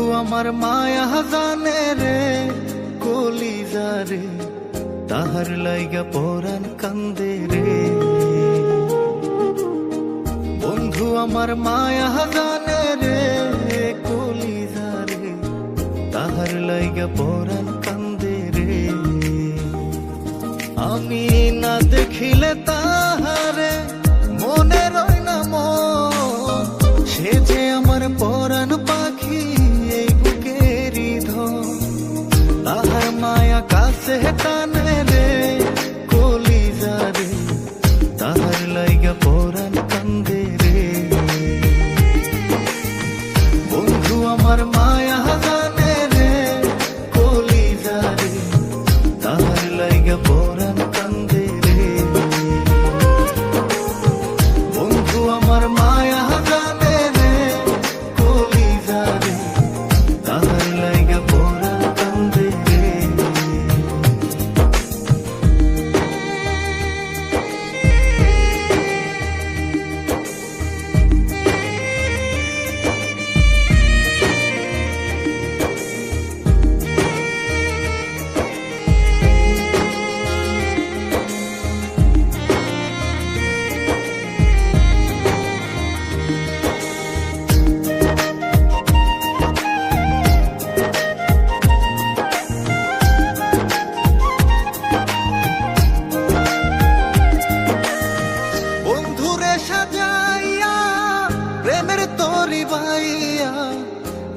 বন্ধু আমার মায়া জানে রে, কলিজা রে, তাহার লাইগা পরাণ কান্দে রে। বন্ধু আমার মায়া জানে রে, কলিজা রে, তাহার লাইগা পরাণ কান্দে রে। আমি না দেখিলে তাহারে মায়া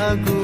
প্রেমের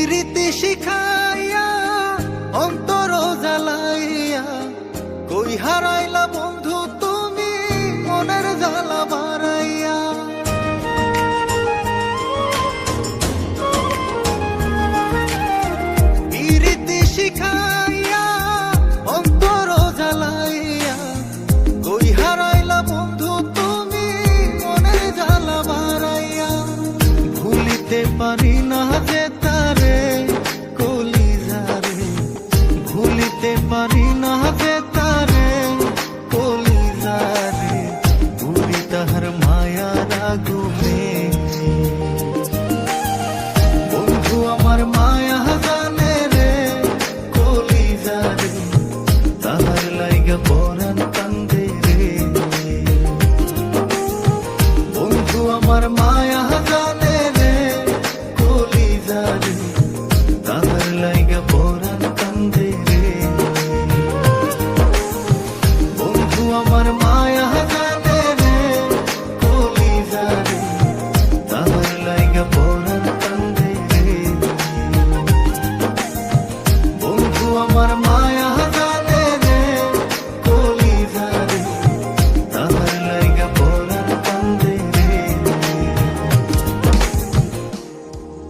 বিরীতি শিখাইয়া অন্তর জ্বালাইয়া কই হারাইলা বন্ধু তুমি মনের জ্বালা বাড়াইয়া। পারি না যে আমার মায়া